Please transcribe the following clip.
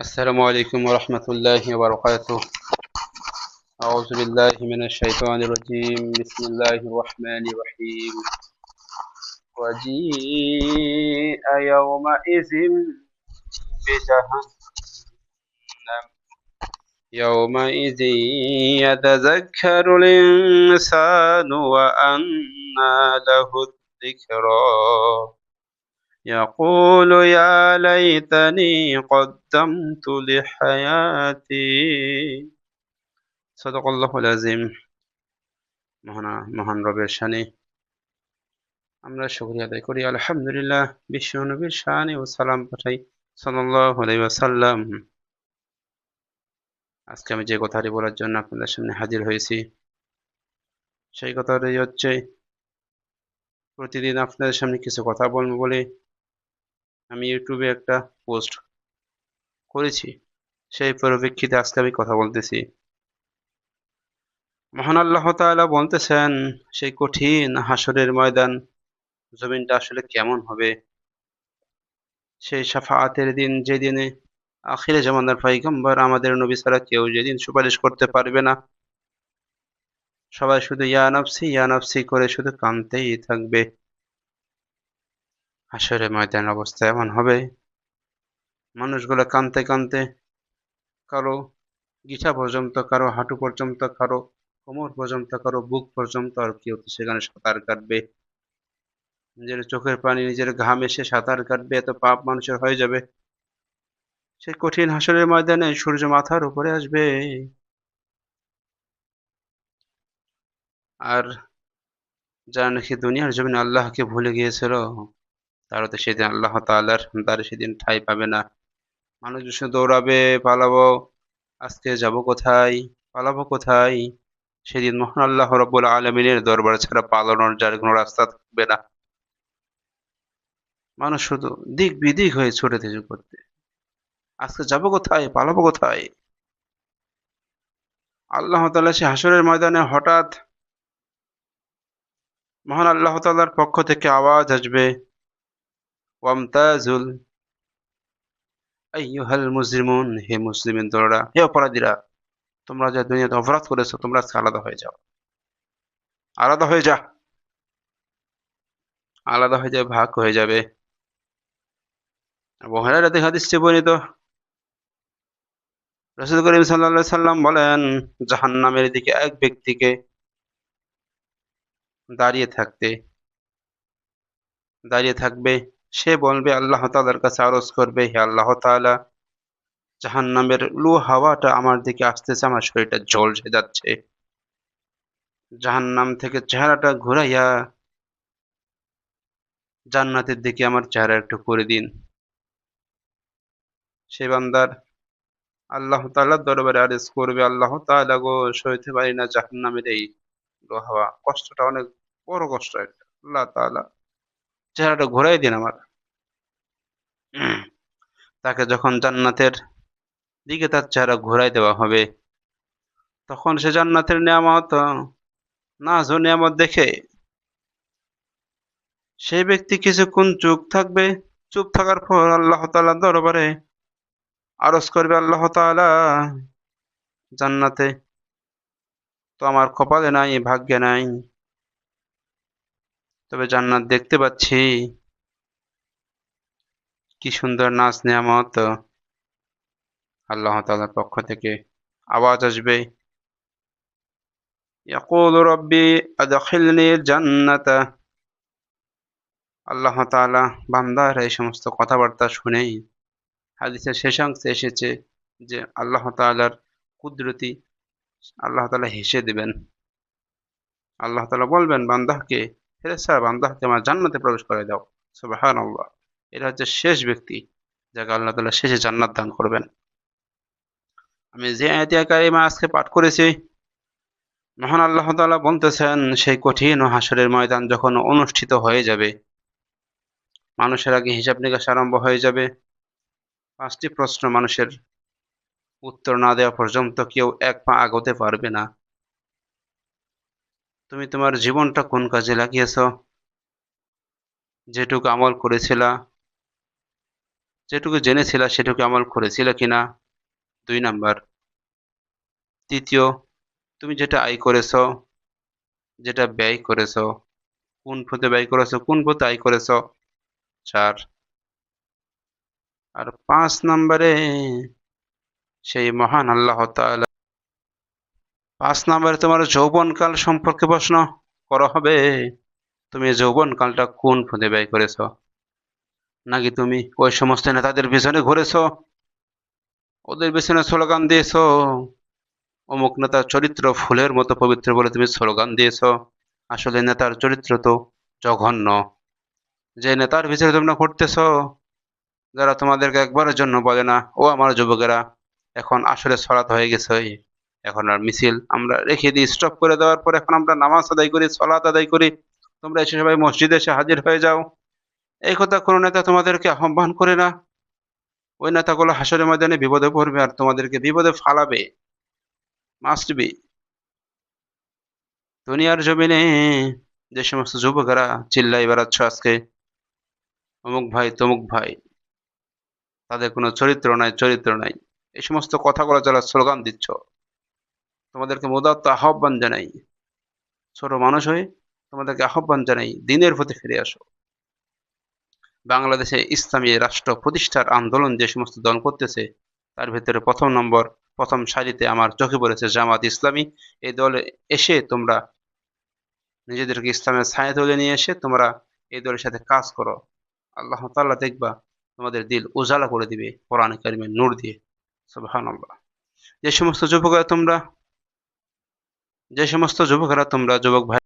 السلام عليكم ورحمة الله وبركاته. أعوذ بالله من الشيطان الرجيم. بسم الله الرحمن الرحيم. وجيء يومئذ بجهنم. يومئذ يتذكر الإنسان وأنى له الذكرى. يقول يا ليتني قدمت لحياتي صدق الله العظيم মহানা মহান রবের শানে আমরা শুকরিয়া আদায় করি আলহামদুলিল্লাহ বিশ্ব নবীর শানে ও সালাম পাঠাই সাল্লাল্লাহু আলাইহি ওয়াসাল্লাম আজকে আমি যে কথাটি বলার জন্য আপনাদের সামনে হাজির হয়েছি সেই কথাটি হচ্ছে প্রতিদিন আপনাদের সামনে কিছু কথা বলবো বলে আমি ইউটিউবে একটা পোস্ট করেছি। সেই পরিপ্রেক্ষিতে আজকে আমি কথা বলতেছি। মহান আল্লাহ তাআলা বলতেছেন, সেই কঠিন হাসরের ময়দান জমিনটা আসলে কেমন হবে? সেই সাফাআতের দিন যেদিনে আখিরে জামানার পয়গম্বর আমাদের নবী ছাড়া কেউ যেদিন সুপারিশ করতে পারবে না, সবাই শুধু ইয়া নফসি ইয়া নফসি করে শুধু কাঁদতেই থাকবে। হাসরে ময়দান অবস্থা এমন হবে। মানুষগুলো কাঁদতে কাঁদতে কারও গিঠা পর্যন্ত, কারও হাঁটু পর্যন্ত, কারও কোমর পর্যন্ত, কারও বুক পর্যন্ত আর কেউ তো সেখানে সাঁতার কাটবে। নিজের চোখের পানি, নিজের ঘাম এসে সাঁতার কাটবে, এত পাপ মানুষের হয়ে যাবে। সেই কঠিন হাসরের ময়দানে সূর্য মাথার উপরে আসবে। আর যারা নাকি দুনিয়ার জমিনে আল্লাহকে ভুলে গিয়েছিল তারা তো সেদিন আল্লাহ তাআলার দ্বারে সেদিন ঠাই পাবে না। মানুষ দৌড়াবে, পালাবো, আজকে যাব কোথায়, পালাবো কোথায়? সেদিন মহান আল্লাহ রব্বুল আলমিনের দরবার ছাড়া পালানোর যার কোনো রাস্তা থাকবে না। মানুষ শুধু দিক বিদিক হয়ে ছুটে থেকে করতে। আজকে যাব কোথায়, পালাবো কোথায়? আল্লাহ তাআলা সে হাসরের ময়দানে হঠাৎ মহান আল্লাহ তাআলার পক্ষ থেকে আওয়াজ আসবে। ওয়ামতাজুল। আইয়ুহাল মুজরিমুন, হে মুসলিমিন হে অপরাধীরা, তোমরা যা দুনিয়াতে অপরাধ করেছ, তোমরা আজকে আলাদা হয়ে যাও। আলাদা হয়ে যা। আলাদা হয়ে যাবে, ভাগ হয়ে যাবে। হুরায়রা থেকে হাদিসটি বর্ণিত। রাসূল করিম সাল্লাল্লাহু সাল্লাম বলেন, জাহান্নামের দিকে এক ব্যক্তিকে দাঁড়িয়ে থাকতে, দাঁড়িয়ে থাকবে সে বলবে, আল্লাহ তালার কাছে আরজ করবে, হে আল্লাহ তাআলা, জাহান্নামের লু হাওয়াটা আমার দিকে আসতেছে, আমার শরীরটা জ্বলসে যাচ্ছে। জাহান্নাম থেকে চেহারাটা ঘুরাইয়া জান্নাতের দিকে আমার চেহারা একটু করে দিন। সে বান্দার, আল্লাহ তাআলার দরবারে আরজ করবে, আল্লাহ তাআলা গো, সইতে পারি না জাহান্নামের এই হাওয়া। কষ্টটা অনেক বড় কষ্ট একটা, আল্লাহ তাআলা। চেহারাটা ঘুরাই দিন আমার। তাকে যখন জান্নাতের দিকে তার চেহারা ঘুরাই দেওয়া হবে, তখন সে জান্নাতের নিয়ামত, নাজ ও নিয়ামত দেখে সেই ব্যক্তি কিছুক্ষণ চুপ থাকবে। চুপ থাকার পর আল্লাহ তাআলার দরবারে আরজ করবে, আল্লাহ তাআলা জান্নাতে তো আমার কপালে নাই, ভাগ্যে নাই। তবে জান্নাত দেখতে পাচ্ছি। কি সুন্দর নাচ নিয়ামত। আল্লাহ তাআলার পক্ষ থেকে আওয়াজ আসবে। আদখিলনি জান্নাতা। আল্লাহ বান্দার এই সমস্ত কথাবার্তা শুনেই হাদিসের শেষাংশে এসেছে যে আল্লাহ তাআলার কুদরতি আল্লাহ তাআলা হেসে দেবেন। আল্লাহ তাআলা বলবেন, বান্দাকে ফেরেশতারা বান্দাকে আমার জান্নাতে প্রবেশ করে দাও। সুবহানাল্লাহ। এটা হচ্ছে শেষ ব্যক্তি, যাকে আল্লাহ তাআলা শেষে জান্নাত দান করবেন। আমি যে আয়াতে কারিমা আজকে পাঠ করেছি, মহান আল্লাহ তাআলা বলতেছেন, সেই কঠিন হাসরের ময়দান যখন অনুষ্ঠিত হয়ে যাবে, মানুষের আগে হিসাব নিকাশ আরম্ভ হয়ে যাবে। পাঁচটি প্রশ্ন মানুষের উত্তর না দেওয়া পর্যন্ত কেউ এক পা আগাতে পারবে না। তুমি তোমার জীবনটা কোন কাজে লাগিয়েছ? যেটুকু আমল করেছিলা, যেটুকু জেনেছিল সেটুকু আমল করেছিল কিনা? দুই নাম্বার। তৃতীয়, তুমি যেটা আয় করেছ, যেটা ব্যয় করেছ, কোন পথে ব্যয় করেছ, কোন পথে আয় করেছ? চার। আর পাঁচ নম্বরে সেই মহান আল্লাহ তাআলা পাঁচ নম্বরে তোমার যৌবনকাল সম্পর্কে প্রশ্ন করা হবে। তুমি যৌবনকালটা কোন পথে ব্যয় করেছ? নাকি তুমি ওই সমস্ত নেতাদের পিছনে ঘুরেছ? ওদের পিছনে স্লোগান দিয়েছ? অমুক নেতার চরিত্র ফুলের মতো পবিত্র বলে তুমি স্লোগান দিয়েছ। আসলে নেতার চরিত্র তো জঘন্য। যে নেতার পিছনে তোমরা ঘুরতেছ, যারা তোমাদেরকে একবারের জন্য বলে না, ও আমার যুবকেরা, এখন আসলে সলাৎ হয়ে গেছে। এখন আর মিছিল আমরা রেখে দিই। স্টপ করে দেওয়ার পর এখন আমরা নামাজ আদায় করি সলাৎ আদায় করি। তোমরা এসে সবাই মসজিদে এসে হাজির হয়ে যাও। এই কথা কোনো নেতা তোমাদেরকে আহ্বান করে না। ওই নেতাগুলো হাসরের ময়দানে বিপদে পড়বে আর তোমাদেরকে বিপদে ফালাবে। মাস্ট বি দুনিয়ার জমিনে যে সমস্ত যুবকেরা চিল্লাই বেড়াচ্ছ আজকে, অমুক ভাই, তমুক ভাই, তাদের কোনো চরিত্র নাই চরিত্র নাই। এই সমস্ত কথাগুলো যারা স্লোগান দিচ্ছ তোমাদেরকে মোদাত্ত আহ্বান জানাই। ছোট মানুষ হয়ে তোমাদেরকে আহ্বান জানাই, দিনের প্রতি ফিরে আসো। বাংলাদেশে ইসলামী রাষ্ট্র প্রতিষ্ঠার আন্দোলন যে সমস্ত দল করতেছে, তার ভিতরে প্রথম নম্বর, প্রথম সারিতে আমার চোখে পড়েছে জামাত ইসলামী। এই দলে এসে তোমরা নিজেদেরকে ইসলামের ছায়া তুলে নিয়ে এসে তোমরা এই দলের সাথে কাজ করো। আল্লাহ তাল্লাহ দেখবা তোমাদের দিল উজালা করে দিবে কোরআন কারিমের নূর দিয়ে। আল্লাহ যে সমস্ত যুবকরা তোমরা যে সমস্ত যুবকেরা তোমরা যুবক ভাই